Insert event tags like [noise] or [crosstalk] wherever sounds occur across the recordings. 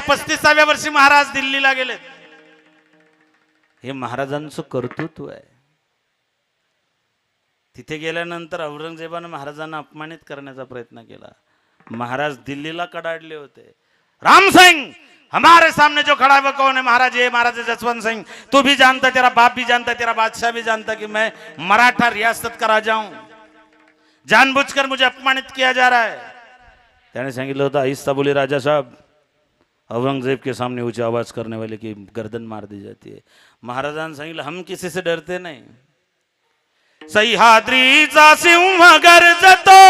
वयाच्या पस्तीसाव्या वर्षी महाराज दिल्लीला गेलेत हे महाराजांचं कर्तृत्व आहे. तिथे गेल्यानंतर औरंगजेबानं महाराजांना अपमानित करण्याचा प्रयत्न केला. महाराज दिल्लीला कडाडले होते. राम सिंह हमारे सामने जो खड़ा है वो कौन है? महाराज ये महाराज जसवंत सिंह. तू भी जानता है, तेरा बाप भी जानता है, तेरा बादशाह भी जानता कि मैं मराठा रियासत का राजा हूं। जानबूझकर मुझे अपमानित किया जा रहा है। त्याने सांगितलं होतं आहिस्ता बोले राजा साहब औरंगजेब के सामने ऊंची आवाज करने वाले की गर्दन मार दी जाती है। महाराजांनी सांगितलं हम किसी से डरते नाही। सह्याद्रीचा सिंह गर्जतो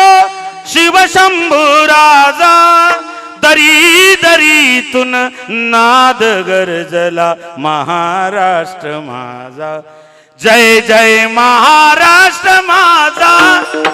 शिवशंभू राजा दरी दरीतून नाद गरजला महाराष्ट्र माझा। जय जय महाराष्ट्र माझा।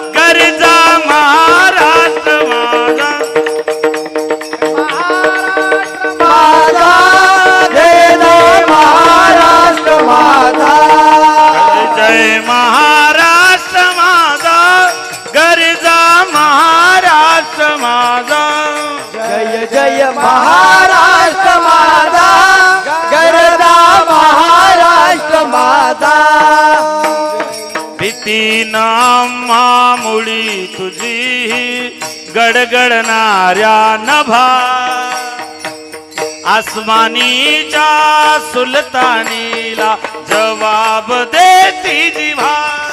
ती नामा मुळी तुझी गडगडणाऱ्या नभा. आसमानीच्या सुलतानीला जवाब देती जिव्हा.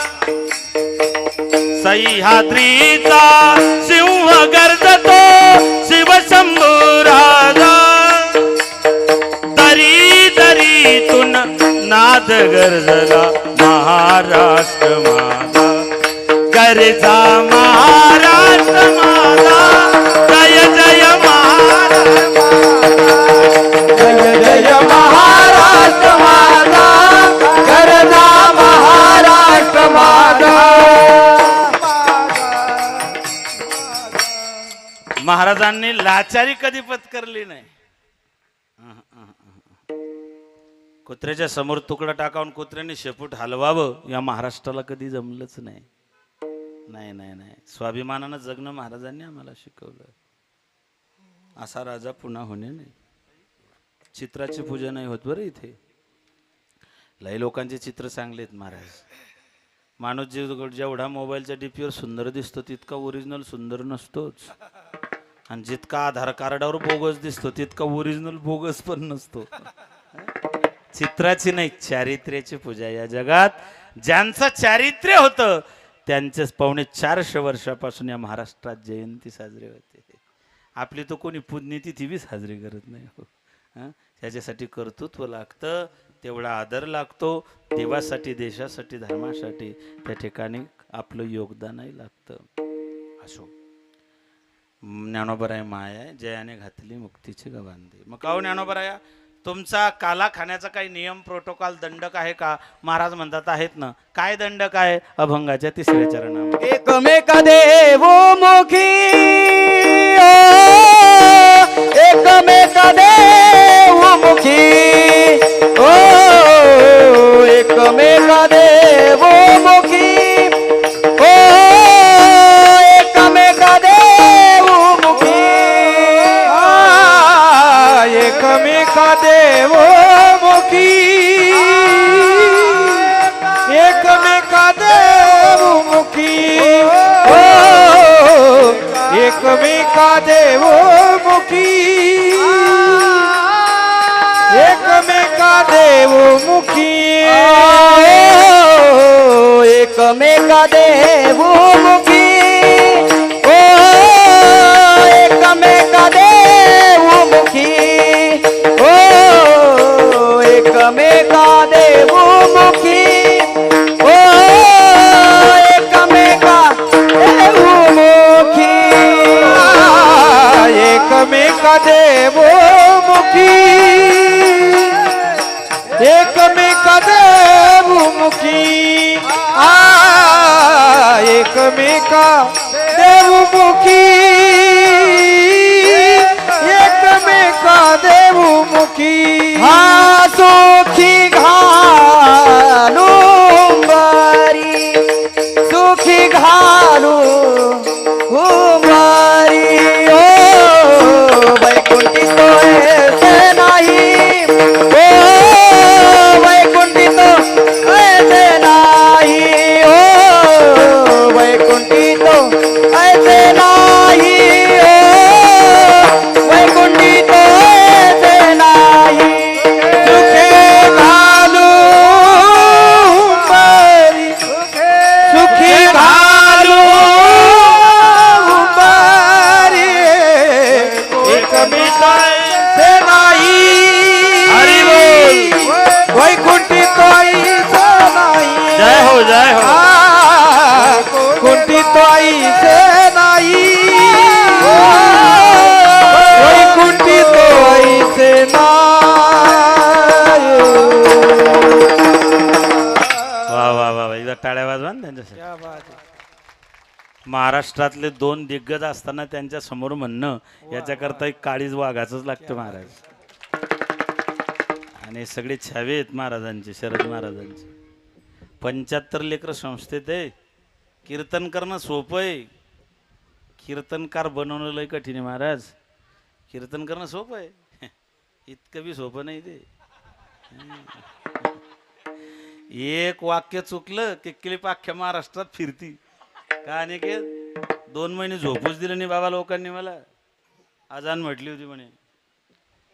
सह्याद्रीचा सिंह गर्जतो शिवशंभू राजा. दरी दरीतून नाद गरजला महाराष्ट्र कुत्र्याच्या समोर तुकडा टाकावून कुत्र्याने शेपूट हलवावं या महाराष्ट्राला कधी जमलंच नाही. नाही नाही नाही. स्वाभिमानानं जगणं महाराजांनी आम्हाला शिकवलं. असा राजा पुन्हा होणे नाही. चित्राची पूजा नाही होत बरं इथे. लय लोकांचे चित्र चांगले आहेत महाराज. माणूस जे जेवढा मोबाईलच्या डीपीवर सुंदर दिसतो तितका ओरिजिनल सुंदर नसतोच. आणि जितका आधार कार्डावर बोगस दिसतो तितका ओरिजिनल बोगस पण नसतो. चित्राची नाही चारित्र्याची पूजा या जगात. ज्यांचं चारित्र्य होतं त्यांचे पावणे चारशे वर्षापासून या महाराष्ट्रात जयंती साजरी होते. आपली तर कोणी पुण्यतिथी बी साजरी करत नाही हो. त्याच्यासाठी कर्तृत्व लागतं तेवढा आदर लागतो देवासाठी देशासाठी धर्मासाठी त्या ठिकाणी आपलं योगदानही लागतं. असो. ज्ञानोबराय माया जयाने घातली मुक्तीची गवांधी. मग काहो ज्ञानोबराया? तुमचा काला खाण्याचा काही नियम प्रोटोकॉल दंडक आहे का? महाराज म्हणतात आहेत ना. काय दंडक आहे? अभंगाच्या तिसऱ्या चरणामध्ये. एकमेका देवो मोखी एकमेका एकमेका देव मुखी एकमेका देव मुखी हो एकमेका देव मुखी हो एकमेका देव मुखी हो एकमेका एकमेका देवमुखी एकमेका देवमुखी आ एकमेका देवमुखी एकमेका महाराष्ट्रातले दोन दिग्गज असताना त्यांच्यासमोर म्हणणं याच्याकरता एक काळीज वाघाचंच लागतं महाराज. आणि सगळे छावे आहेत महाराजांचे शरद महाराजांचे. पंच्याहत्तर लेकर संस्थेत आहे. कीर्तन करणं सोपं आहे. कीर्तनकार बनवणं लय कठीण आहे महाराज. कीर्तन करणं सोपं आहे. [laughs] इतकं बी सोपं नाही ते. एक वाक्य चुकलं की क्लिप अख्ख्या महाराष्ट्रात फिरती. का आणि के दोन महिने झोपूच दिलं नाही बाबा लोकांनी मला. आजान म्हटली होती म्हणे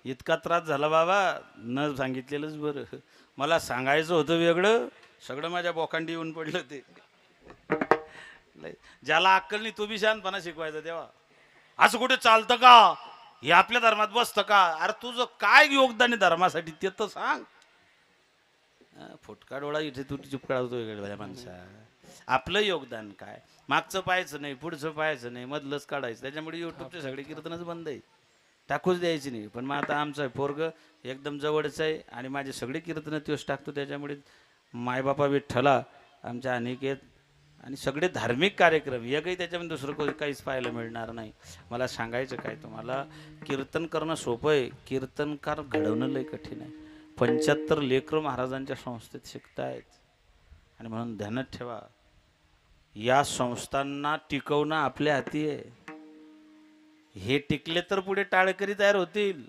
इतका त्रास झाला बाबा न सांगितलेलंच बरं. मला सांगायचं होतं वेगळं सगळं माझ्या बोकांडी येऊन पडलं ते. ज्याला अक्कल नाही तो बी शानपणा शिकवायचा तेव्हा. असं कुठे चालतं का? हे आपल्या धर्मात बसतं का? अरे तुझं काय योगदान आहे धर्मासाठी ते तर सांग. फुटका डोळा इथे तू चुप होतो वेगळ्या माणसा आपलं योगदान काय? मागचं पाहायचं नाही पुढचं पाहायचं नाही मधलंच काढायचं. त्याच्यामुळे युट्यूबचे सगळे कीर्तनच बंद आहे टाकूच द्यायची नाही. पण मग आता आमचं पोरग एकदम जवळच आहे आणि माझे सगळे कीर्तनं तोच टाकतो. त्याच्यामुळे मायबापा विठ्ठला आमच्या अनिकेत आणि सगळे धार्मिक कार्यक्रम हे काही त्याच्यामध्ये दुसरं कोणी काहीच पाहायला मिळणार नाही. मला सांगायचं काय तुम्हाला कीर्तन करणं सोपं आहे. कीर्तनकार घडवणं लय कठीण आहे. पंच्याहत्तर लेकरं महाराजांच्या संस्थेत शिकतायत. आणि म्हणून ध्यानात ठेवा. या संस्थांना टिकवणं आपल्या हाती आहे. हे टिकले तर पुढे टाळकरी तयार होतील.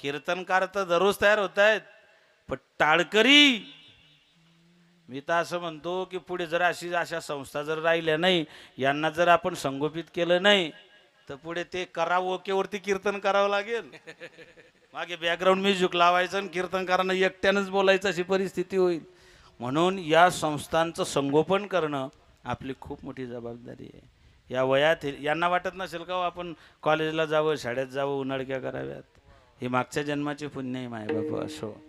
कीर्तनकार तर दररोज तयार होत आहेत. पण टाळकरी मी तर असं म्हणतो की पुढे जर अशी अशा संस्था जर राहिल्या नाही यांना जर आपण संगोपित केलं नाही तर पुढे ते करावं ओकेवरती कीर्तन करावं लागेल. मागे बॅकग्राऊंड म्युझिक लावायचं आणि कीर्तनकारांना एकट्यानंच बोलायचं अशी परिस्थिती होईल. म्हणून या संस्थांचं संगोपन करणं आपली खूप मोठी जबाबदारी आहे. या वयात हे- यांना वाटत नसेल का हो आपण कॉलेजला जावं शाळेत जावं उन्हाळक्या कराव्यात? हे मागच्या जन्माचे पुण्य आहे मायबाप असो.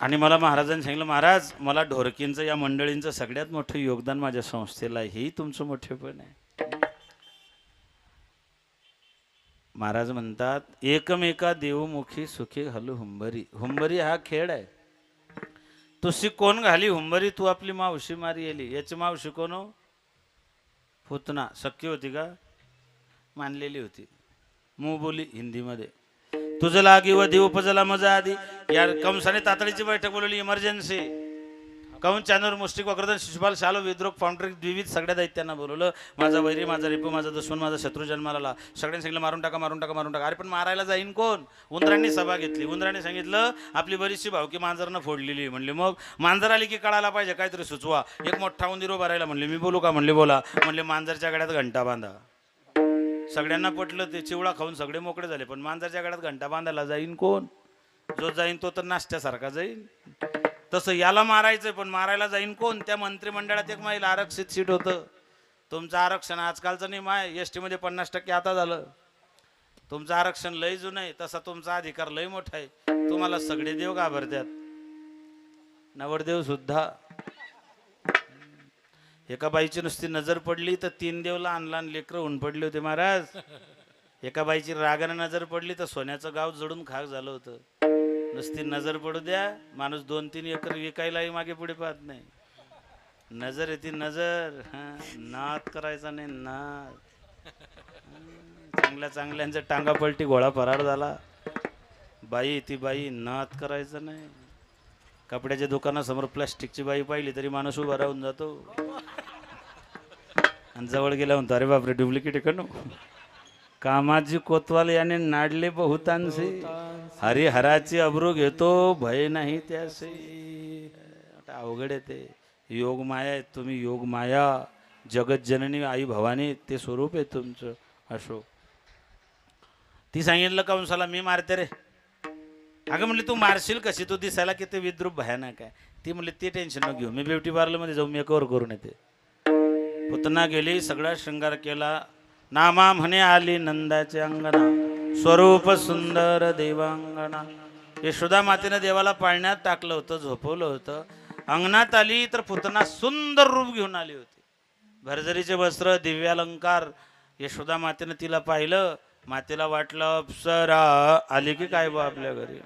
आणि मला महाराजांनी सांगितलं महाराज मला ढोरकींचं या मंडळींचं सगळ्यात मोठं योगदान माझ्या संस्थेला ही हेही तुमचं मोठेपण आहे. महाराज म्हणतात एकमेका देवमुखी सुखी हलू हुंबरी. हुंबरी हा खेळ आहे. तुशी कोण घाली हुंबरी तू आपली मावशी मारी येली. याची मावशी कोण हो? पुतना. शक्य होती का? मानलेली होती. मू बोली हिंदीमध्ये. तुझं लागी व देव उपजला मजा आधी. या कमसाने तातडीची बैठक बोलवली इमर्जन्सी कौन चॅनल मुष्टिक वक्रदन शिशुपाल शालो विद्रोह फाउंड्री द्विविध सगळ्या दैत्यांना बोलवलं. माझा वैरी माझा रिपू माझा दुश्मन माझा शत्रू जन्माला. सगळ्यांनी सांगितलं मारून टाका मारून टाका मारून टाका. अरे पण मारायला जाईन कोण? उंदरांनी सभा घेतली. उंदरांनी सांगितलं आपली बरीचशी भावकी मांजरनं फोडलेली म्हणली मग मांजर आली की कळायला पाहिजे काहीतरी सुचवा. एक मोठा उंदीर उभा राहिला म्हणले मी बोलू का? म्हणले बोला. म्हणले मांजरच्या गड्यात घंटा बांधा. सगळ्यांना पटलं ते चिवळा खाऊन सगळे मोकळे झाले पण मांजरच्या गड्यात घंटा बांधायला जाईन कोण? जो जाईन तो तर नाश्त्यासारखा जाईन. तसं याला मारायचं पण मारायला जाईन कोण? त्या मंत्रिमंडळात एक माईल आरक्षित सीट होतं. तुमचं आरक्षण आजकालचं नाही माय एस टीमध्ये पन्नास टक्के आता झालं. तुमचं आरक्षण लय जुनं आहे तसा तुमचा अधिकार लय मोठा आहे. तुम्हाला सगळे देव घाबरतात. नवरदेव सुद्धा. एका बाईची नुसती नजर पडली तर तीन देव लहान लहान लेकरं होऊन पडले होते महाराज. एका बाईची रागानं नजर पडली तर सोन्याचं गाव जडून खाक झालं होतं. नुसती नजर पडू द्या माणूस दोन तीन एकर विकायलाही मागे पुढे पाहत नाही. नजर येते नजर हा नाद करायचा नाही नाद. चांगल्या चांगल्यांचा टांगा पलटी घोळा फरार झाला. बाई ती बाई नाद करायचं नाही. कपड्याच्या दुकानासमोर प्लास्टिकची बाई पाहिली तरी माणूस उभा राहून जातो. आणि जवळ गेला म्हणतो अरे बापरे डुप्लिकेट आहे का कामाची कामाजी कोतवाल याने नाडले बहुतांशी. हरिहराची अब्रू घेतो भय नाही त्यासे अवघड आहे ते. योग माया तुम्ही योग माया. जगत जननी आई भवानी ते स्वरूप आहे तुमचं अशोक. ती सांगितलं कंसाला मी मारते रे. अगं म्हणली तू मारशील कशी? तू दिसायला किती विद्रूप भयानक आहे. ती म्हणली ते टेन्शन न घेऊ. मी ब्युटी पार्लरमध्ये मी मेकअवर करून येते. पुतना गेली सगळा शृंगार केला. नामा म्हणे आली नंदाचे अंगणा. स्वरूप सुंदर देवांगणा. यशोदा मातेनं देवाला पाळण्यात टाकलं होतं झोपवलं होतं. अंगणात आली तर पुतना सुंदर रूप घेऊन आली होती. भरजरीचे वस्त्र दिव्यालंकार यशोदा मातेनं तिला पाहिलं. मातेला वाटलं अप्सरा आली की काय बा आपल्या घरी?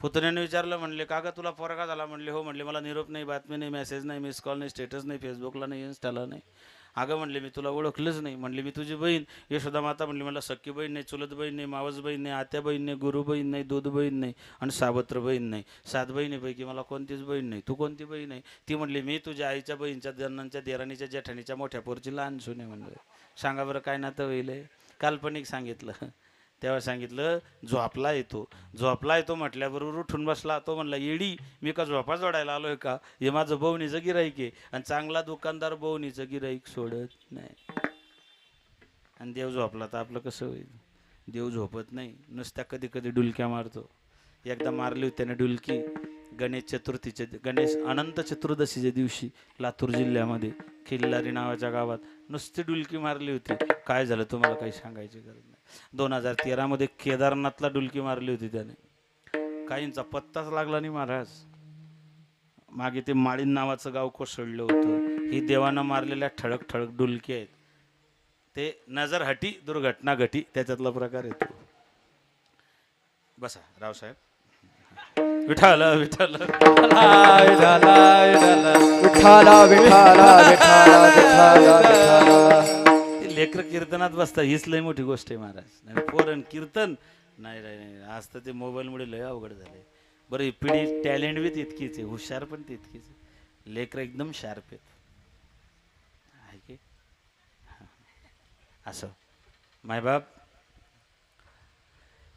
पुतण्याने विचारलं म्हणले का ग तुला पोरगा झाला? म्हणले हो म्हणले मला निरोप नाही बातमी नाही मेसेज नाही मिस कॉल नाही स्टेटस नाही फेसबुकला नाही इन्स्टाला नाही. अगं म्हणले मी तुला ओळखलंच नाही. म्हणले मी तुझी बहीण. यशोदा माता म्हणली मला सख्खी बहीण नाही चुलत बहीण नाही मावस बहीण नाही आत्या बहीण नाही गुरु बहीण नाही दूध बहीण नाही आणि सावत्र बहीण नाही. सात बहिणीपैकी मला कोणतीच बहीण नाही. तू कोणती बहीण आहे? ती म्हणली मी तुझ्या आईच्या बहीणच्या जन्नांच्या देराणीच्या जेठाणीच्या मोठ्या पोरची लहान सुने म्हणलं. सांगा बरं काय नातं होईल काल्पनिक सांगितलं. तेव्हा सांगितलं झोपला येतो झोपला येतो म्हटल्याबरोबर उठून बसला. तो म्हणला येडी मी का झोपा जोडायला आलोय का? हे माझं बवणीचं गिराईक आहे आणि चांगला दुकानदार बवणीचं गिराईक सोडत नाही. आणि देव झोपला तर आपलं कसं होईल? देव झोपत नाही. नुसत्या कधी कधी डुलक्या मारतो. एकदा मारली होती त्याने डुलकी. गणेश चतुर्थीच्या गणेश अनंत चतुर्दशीच्या दिवशी लातूर जिल्ह्यामध्ये किल्लारी नावाच्या गावात नुसती डुलकी मारली होती. काय झालं? तुम्हाला काही सांगायची गरज नाही. दोन हजार तेरामध्ये केदारनाथला डुलकी मारली होती त्याने. काहींचा पत्ताच लागला नाही महाराज. मागे ते माळीन नावाचं गाव कोसळलं होतं. ही देवानं मारलेल्या ठळक ठळक डुलकी आहेत. ते नजर हटी दुर्घटना घटी त्याच्यातला प्रकार येतो. बसा रावसाहेब विठाल विठाल. विठाला विठाला विठाला विठाला. लेकर कीर्तनात बसता हीच लय मोठी गोष्ट आहे महाराज. नाही पोरण कीर्तन. नाही नाही आज तर ते मोबाईलमुळे लय अवघड झाले बरं ही पिढी टॅलेंट बी तितकीच आहे. हुशार पण तितकीच आहे. लेकर एकदम शार्प आहेत. आहे की? असं. मायबाप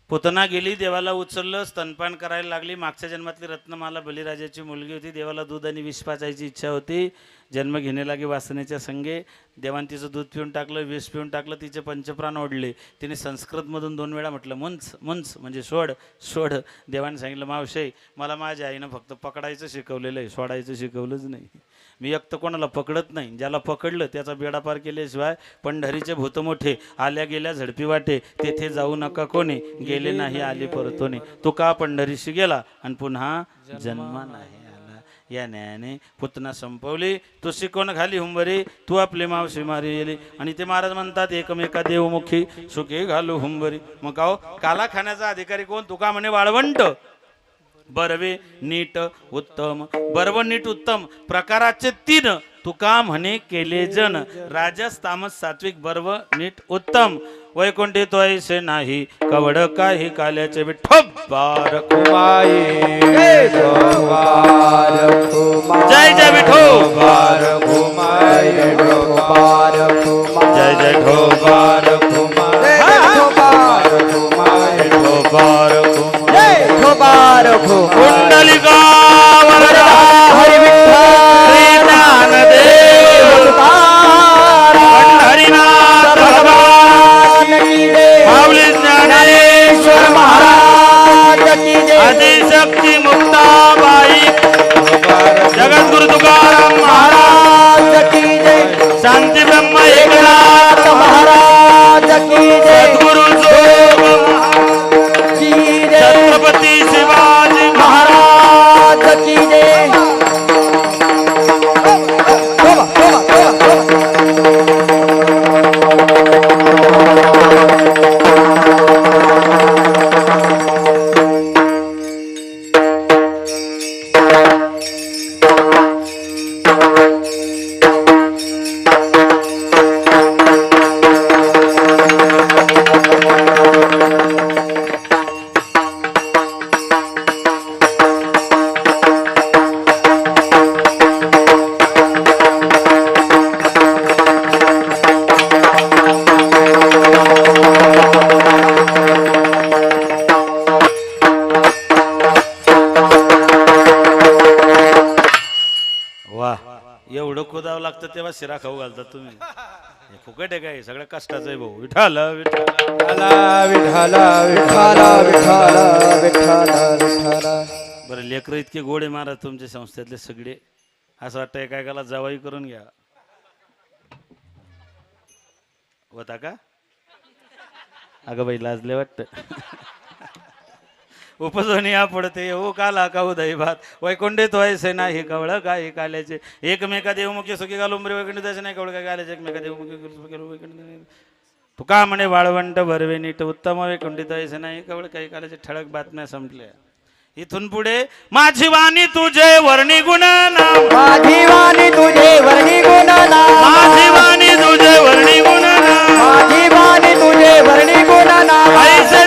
पुतना गेली देवाला उचललं स्तनपान करायला लागली. मागच्या जन्मातली रत्नमाला बलिराजाची मुलगी होती. देवाला दूध आणि विष पाचायची इच्छा होती. जन्म घेणे लागे वासनेच्या संगे देवान तिचं दूध पिऊन टाकलं विष पिऊन टाकलं तिचे पंचप्राण ओढले. तिने संस्कृतमधून दोन वेळा म्हटलं मुंच मुंच म्हणजे सोड सोड. देवाने सांगितलं मावशे मला माझ्या आईनं फक्त पकडायचं शिकवलेलं आहे सोडायचं शिकवलंच नाही. मी एक तर कोणाला पकडत नाही. ज्याला पकडलं त्याचा बेडा पार केल्याशिवाय पंढरीचे भूत मोठे आल्या गेल्या झडपी वाटे. तेथे जाऊ नका कोणी गेले नाही आले परतोने. तो का पंढरीशी गेला आणि पुन्हा जन्मा नाही. या न्यायाने पुतना संपवली. तू शिकवण खाली हुंबरे? तू आपले मावशी मारी गेली. आणि ते महाराज म्हणतात एकमेका देवमुखी सुखे घालू हुंबरी. मग अहो काला खाण्याचा अधिकारी कोण? तुका म्हणे वाळवंट. बरवे नीट उत्तम. बरव नीट उत्तम. प्रकाराचे तीन. तुका म्हणे केले जन. राजस तामस सात्विक बर्व नीट उत्तम. वैकुंठी तोयसे नाही कवड काही काल्याचे विठोबार जय जय विठो. जय लागतं तेव्हा शिरा खाऊ घालतात तुम्ही. हे फुकट आहे काय? सगळं कष्टाचं आहे भाऊ. विठाल विठाल बरं लेकरं इतके गोडे महाराज तुमच्या संस्थेतले सगळे. असं वाटतं एकाएकाला जवाई करून घ्या. होता का? अगं बाई लाजले वाटतं. उपजवणी या पडते हो काला का उदय भात वैकुंठित व्हायचे नाही कवळ काय काल्याचे. एकमेका देवमुखी सुखी घालून वैकुंठ द्यायचे नाही कवळ काय काल्याचे. एकमेका देवमुखी सुखी वैकुंठ तू का म्हणे वाळवंट भरवे नीट उत्तम वैकुंठित व्हायचे नाही कवळ काही काल्याचे. ठळक बातम्या संपल्या. इथून पुढे माझी वाणी तुझे वर्णी गुण नाम माझी वाणी तुझे वर्णी गुण नाम माझी वाणी तुझे वर्णी गुण नाम माझी वाणी तुझे वर्णी गुण ऐसे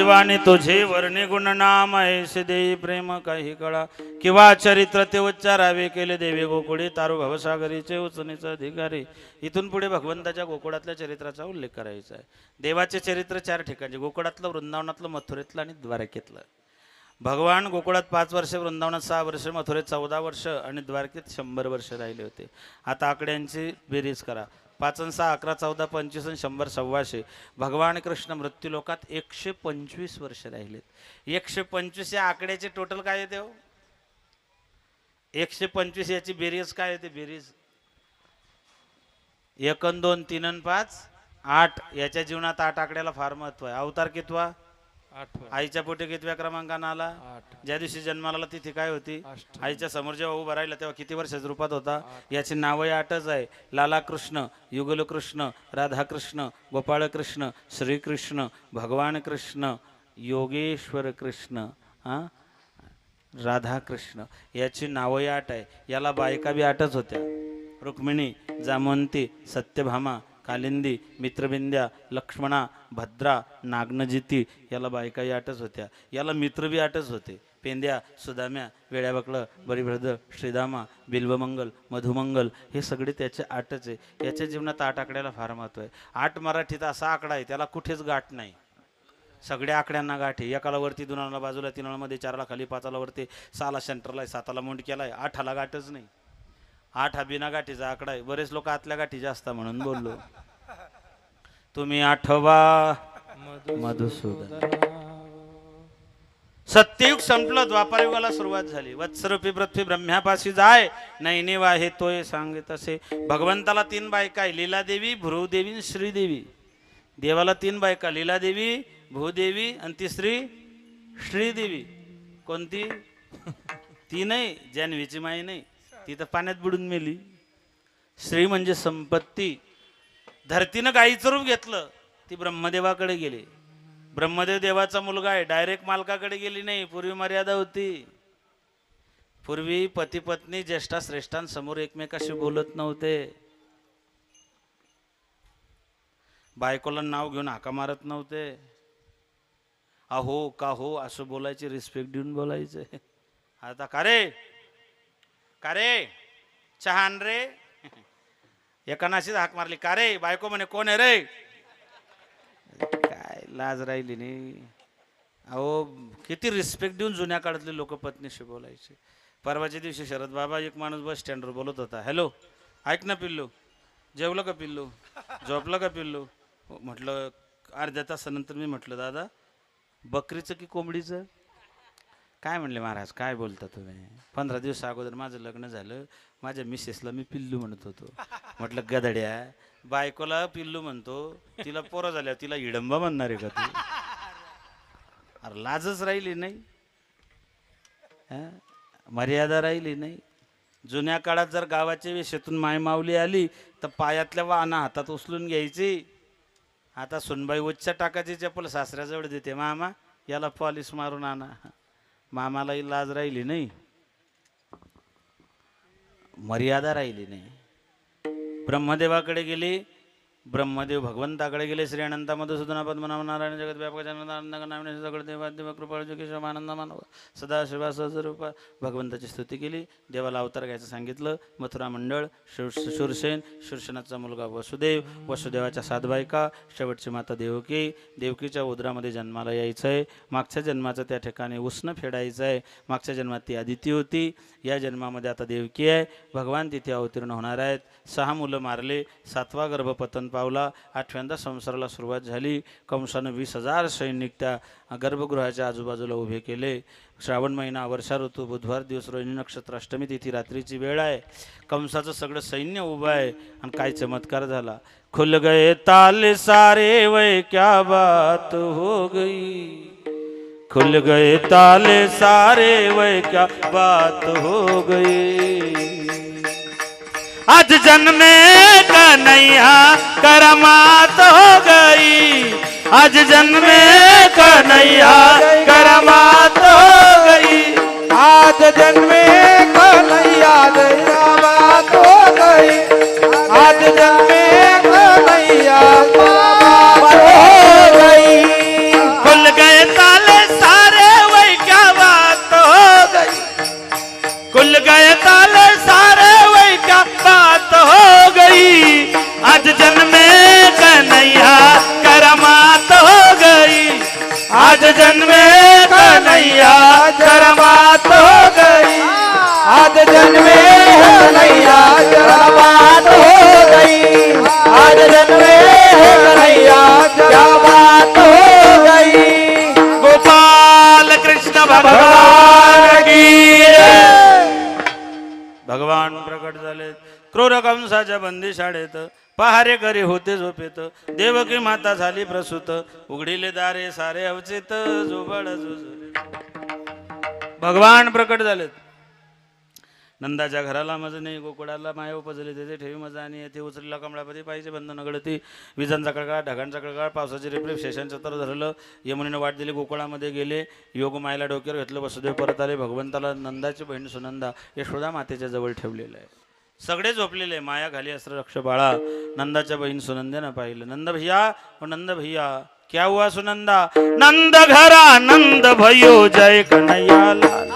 माझी तुझे वर्णी गुण नाम ऐसे देई प्रेम काही कळा. किंवा चरित्र ते उच्चारावे. केले देवी गोकुळी तारू भवसागरीचे उचनीचा अधिकारी. इथून पुढे भगवंताच्या गोकुळातल्या चरित्राचा उल्लेख करायचा आहे. देवाचे चरित्र चार ठिकाणचे. गोकुळातलं वृंदावनातलं मथुरेतलं आणि द्वारकेतलं. भगवान गोकुळात पाच वर्ष वृंदावनात सहा वर्ष मथुरेत चौदा वर्ष आणि द्वारकेत शंभर वर्ष राहिले होते. आता आकड्यांची बेरीज करा. पाच आणि सहा अकरा चौदा पंचवीस आणि शंभर सव्वाशे. भगवान कृष्ण मृत्यूलोकात एकशे पंचवीस वर्ष राहिलेत. एकशे पंचवीस या आकड्याचे टोटल काय येते हो? एकशे पंचवीस याची बेरीज काय येते बेरीज? एकन दोन तीन अन पाच आठ. याच्या जीवनात आठ आकड्याला फार महत्त्व आहे. अवतार कितवा? आईच्या पोटी कितव्या क्रमांकानं आला? ज्या दिवशी जन्माला आला तिथे काय होती? आईच्या समोर जेव्हा उभा राहिला तेव्हा किती वर्षाच्या रूपात होता? याची नावही आठच आहे. लाला कृष्ण युगल कृष्ण राधा कृष्ण गोपाळ कृष्ण श्रीकृष्ण भगवान कृष्ण योगेश्वर कृष्ण हा? राधाकृष्ण याची नावही आठ आहे. याला बायका बी आठच होत्या. रुक्मिणी जामवंती सत्यभामा कालिंदी मित्रबिंद्या लक्ष्मणा भद्रा नागनजिती याला बायकाही आठच होत्या. याला मित्र बी आठच होते. पेंद्या सुदाम्या वेळ्याबकळं बरीभ्रद श्रीदामा बिल्वमंगल मधुमंगल हे सगळे त्याचे आठच आहे. याच्या जीवनात आठ आकड्याला फार महत्त्व आहे. आठ मराठीत असा आकडा आहे त्याला कुठेच गाठ नाही. सगळ्या आकड्यांना गाठ आहे. एकाला वरती दोनाला बाजूला तीनाला चारला खाली पाचाला वरती सहाला सेंटरला आहे साताला मुंडक्याला आहे. आठाला गाठच नाही. आठ हा बिना गाठीचा आकडा आहे. बरेच लोक आतल्या गाठी जास्त म्हणून बोललो. [laughs] तुम्ही आठवा मधुसूदन. सत्ययुग संपलं द्वापारयुगाला सुरुवात झाली. वत्सरूपी पृथ्वी ब्रह्म्यापाशी जाय नैने वाहे तोय सांगत असे भगवंताला तीन बायका आहे लीलादेवी भ्रुदेवी आणि श्रीदेवी. देवाला तीन बायका लीलादेवी भूदेवी आणि तिसरी श्रीदेवी. कोणती? [laughs] ती नाही जान्हवीची माई नाही. ती तर पाण्यात बुडून मेली. श्री म्हणजे संपत्ती. धरतीनं गायीचं रूप घेतलं ती ब्रह्मदेवाकडे गेली. ब्रह्मदेव देवाचा मुलगा आहे डायरेक्ट मालकाकडे गेली नाही पूर्वी मर्यादा होती. पूर्वी पती पत्नी ज्येष्ठा श्रेष्ठांसमोर एकमेकाशी बोलत नव्हते. बायकोला नाव घेऊन हाका मारत नव्हते. अहो का हो असं बोलायचे रिस्पेक्ट देऊन बोलायचे. आता का रे? का रे चहा रे. रे एकानाशीच हाक मारली. का रे बायको म्हणे कोण आहे रे? काय लाज राहिली नाही अहो किती रिस्पेक्ट देऊन जुन्या काळातले लोक पत्नीशी बोलायचे. परवाच्या दिवशी शरद बाबा एक माणूस बस स्टँडवर बोलत होता. हॅलो ऐक ना पिल्लू. जेवलं का पिल्लू? झोपलं का पिल्लू? हो, म्हटलं अर्ध्या तासानंतर मी म्हटलं दादा बकरीचं की कोंबडीचं? काय म्हणले महाराज? काय बोलता तुम्ही? पंधरा दिवस अगोदर माझं लग्न झालं. माझ्या मिसेसला मी पिल्लू म्हणत होतो. म्हटलं गदड्या बायकोला पिल्लू म्हणतो. तिला पोरं झाल्या तिला हिडंबा म्हणणार आहे का तू? अरे लाजच राहिली नाही. मर्यादा राहिली नाही. जुन्या काळात जर गावाच्या वेशेतून माय माऊली आली तर पायातल्या वाहना हातात उचलून घ्यायची. आता सुनबाई उच्च टाकाची चप्पल सासऱ्याजवळ देते. मामा याला पॉलिश मारून आणा. मामालाही लाज राहिली नाही. मर्यादा राहिली नाही. ब्रह्मदेवाकडे गेली ब्रह्मदेव भगवंताकडे गेले श्री अनंत मधुसूदना पद्मनाभ नारायण जगत व्यापक नारायण सगळ देवा देव कृपा आनंद मानव सदा शिवा सहजरूपा भगवंताची स्तुती केली. देवाला अवतार घ्यायचं सांगितलं. मथुरा मंडळ शूरसेन शूरसेनाचा मुलगा वसुदेव वसुदेवाच्या सात बायका शेवटची माता देवकी देवकीच्या उदरामध्ये जन्माला यायचं आहे मागच्या जन्माचं त्या ठिकाणी उष्ण फेडायचं आहे मागच्या जन्मात ती आदिती होती. या जन्मामध्ये आता देवकी आहे. भगवान तिथे अवतीर्ण होणार आहेत. सहा मुलं मारले. सातवा गर्भपतन पावला आठव्यांदा संसाराला सुरुवात झाली. कंसानं वीस हजार सैनिक त्या गर्भगृहाच्या आजूबाजूला उभे केले. श्रावण महिना वर्षा ऋतू बुधवार दिवस रोहिणी नक्षत्र अष्टमी तिथी रात्रीची वेळ आहे. कंसाचं सगळं सैन्य उभं आहे आणि काय चमत्कार झाला. खुल गए ताल सारे वय क्या बात हो गई. खुल गए ताले सारे वै क्या बात हो गई. आज जन्मे कन्हैया करमात हो गई। आज जन्मे कन्हैया करमात हो गई। आज जन्मे कन्हैया करमात हो गई। आज जन्मे कन्हैया गई। आज जन्मे कन्हैया करमात हो गई। आज जन्मे कन्हैया करमात हो गई। आज जन्मे कन्हैया बात हो गई। आज जन्मे कन्हैया बात हो गई। गोपाल कृष्ण भगवान की भगवान प्रकट झाले क्रूर कंसाच्या बंदी शाळेत. पहारे करी होते झोपेत. देवकी माता झाली प्रसूत. उघडिले दारे सारे अवचेत. जोबड भगवान प्रकट झालेत. नंदाच्या घराला मज नाही गोकुळाला माया उपजली. त्याचे ठेवी मजा आणि येथे उचलला कमळापती पाहिजे बंधन गळती विजांचा कळकाळ ढगांचा कळकाळ पावसाचे रिपरिप शेषांचं तर धरलं. यमुनेनं वाट दिली गोकुळामध्ये गेले. योग मायला डोक्यावर घेतलं वसुदेव परत आले. भगवंताला नंदाची बहीण सुनंदा यशोदा मातेच्या जवळ ठेवलेलं आहे. सगळे झोपलेले माया खाली अस्त्र रक्ष बाळा नंदाच्या बहीण सुनंदेनं पाहिलं. नंद भैया ओ नंद भैया क्या हुआ सुनंदा? नंद घरा नंद भयो जय कन्हैया लाल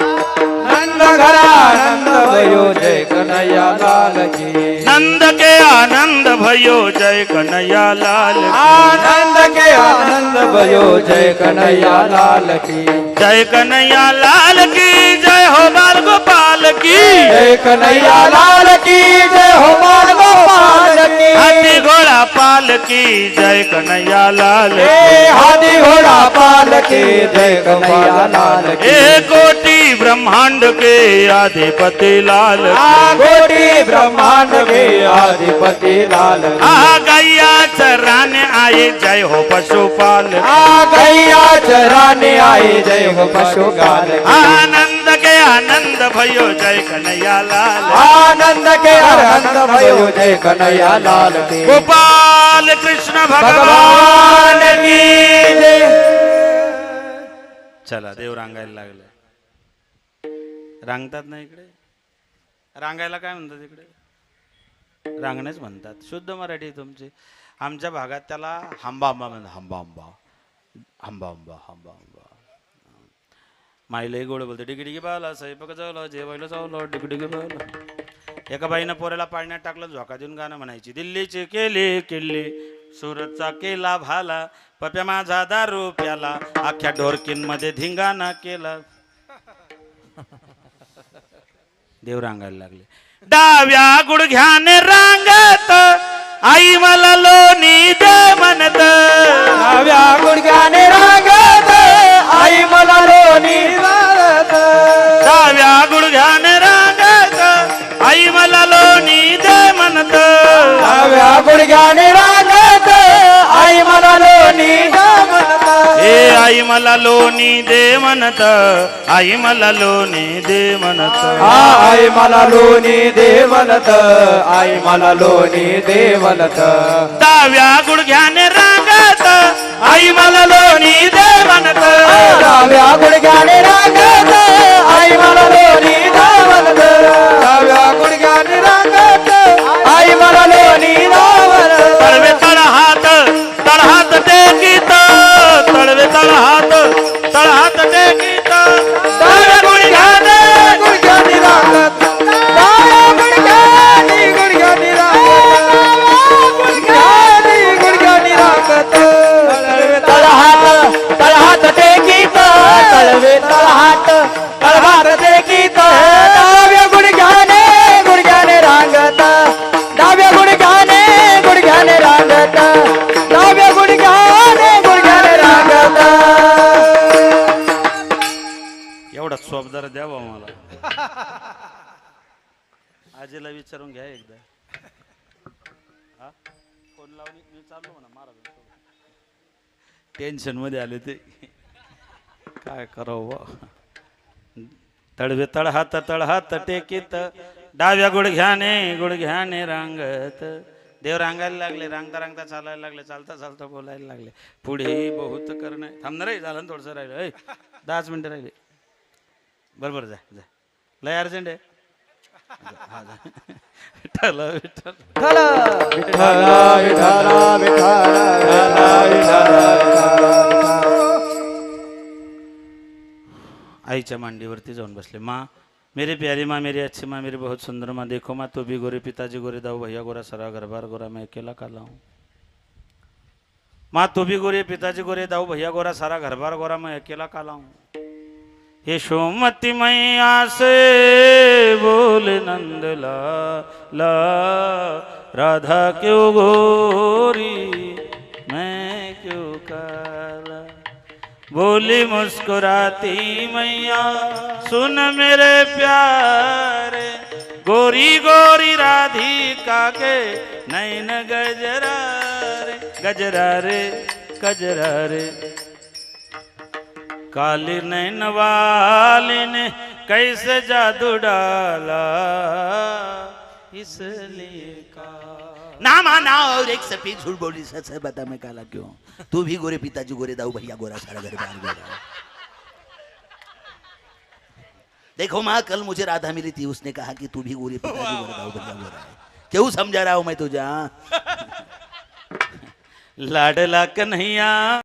नंद घरा नंद भयो जय कन्हैया लाल की। नंद के आनंद भयो जय कन्हैया लाल आनंद के आनंद भयो जय कन्हैया लाल की। जय कन्हैया लाल की जय हो बाल गोपाल। की। जय कन्हैया लाल की जय हो बाल गोपाल की। हाथी घोड़ा पाल की जय कन्हैया लाल ए हाथी घोड़ा पाल की जय कन्हैया लाल ए कोटि ब्रह्मांड के आधिपति लाल कोटि ब्रह्मांड के अधिपति लाल आ गैया चराने आए जय हो पशुपाल आ गैया चराने आए जय हो पशु भयो जय कन्हैया लाल। आनंद के आनंद भयो जय कन्हैया लाल गोपाल कृष्ण भगवान की जय। चला देव रांगायला लागले. रांगतात ना इकडे? रांगायला काय म्हणतात इकडे? रांगणेच म्हणतात. शुद्ध मराठी तुमची. आमच्या भागात त्याला हंबा हंबा म्हणतात. हंबा हंबा हंबा हंबा हंबा हंबा माईलाही गोड बोलते. डिगी डिगी पाहिला स्वयंपाक चावलं जेवायला जावलं डिगी डिगी एका बाईनं पोऱ्याला पाळण्यात टाकलं झोका देऊन गाणं म्हणायची. दिल्लीचे केले किल्ले सुरतचा केला भाला पप्या माझा दारू प्याला अख्ख्या ढोरकींमध्ये धिंगाणा केला. देव रांगायला लागले. डाव्या गुडघ्याने रांगत आई मला लोणी दे म्हणत. डाव्या गुडघ्याने रांगत आई मला लोणी. डाव्या गुडघ्याने रांगत आई मला लोणी दे म्हणत. नव्या गुडघ्याने रागत आई मला लोणी ए आई मला लोणी दे म्हणत. आई मला लोणी दे म्हणत. आ, आई मला लोणी दे म्हणत. आई मला लोणी दे म्हणत. डाव्या गुडघ्याने रांगत आई मला लोणी दे म्हणत. नव्या गुडघ्याने रागत आई मला लोणी दे म्हणत. नव्या गुडघ्या विचारून घ्या एकदा. हा? फोन लावून मी चाललो म्हणा महाराज टेन्शनमध्ये आले ते. काय करावं? तळवे तळ हात तळ हात टेकीत. डाव्या गुडघ्याने गुडघ्याने रांगत. देव रांगायला लागले रांगता रांगता चालायला लागले चालता चालता बोलायला लागले. पुढे बहुत करणं. थांबणार आहे झालं ना थोडंसं राहिलं. ऐ दहाच मिनटं राहिले. बरोबर जा जा. लय अर्जंट आहे. विठ्ठल विठ्ठल. विठ्ठल! विठ्ठल विठ्ठल विठ्ठल आईच्या मांडीवरती जाऊन बसले. माँ मेरी प्यारी माँ मेरी अच्छी माँ मेरी बहुत सुंदर माँ देखो माँ तू भी गोरी पिताजी गोरे दाऊ भैया गोरा सरा घर बार गोरा मैं अकेला काला हूँ माँ तू भी गोरी पिताजी गोरे दाऊ भैया गोरा सारा घर बार गोरा मैं अकेला काला हूँ यशोमती मैया से बोल नंद ला ला राधा क्यों गोरी मैं क्यों काला? बोली मुस्कुराती मैया सुन मेरे प्यारे गोरी गोरी राधिका के नैन गजरा रे गजरा रे गजरा रे काली नैन वाली ने कैसे जादू डाला? इसलिए का ना माना और एक सफेद झूठ बोली सच है बता मैं काला क्यों? तू भी गोरे पिताजी गोरे दाऊ भैया गोरा सारा घर बार गोरा देखो माँ कल मुझे राधा मिली थी उसने कहा कि तू भी गोरे पिताजी गोरे दाऊ भैया गोरा है। क्यों समझा रहा हूं मैं तुझे? लाडला कन्हैया।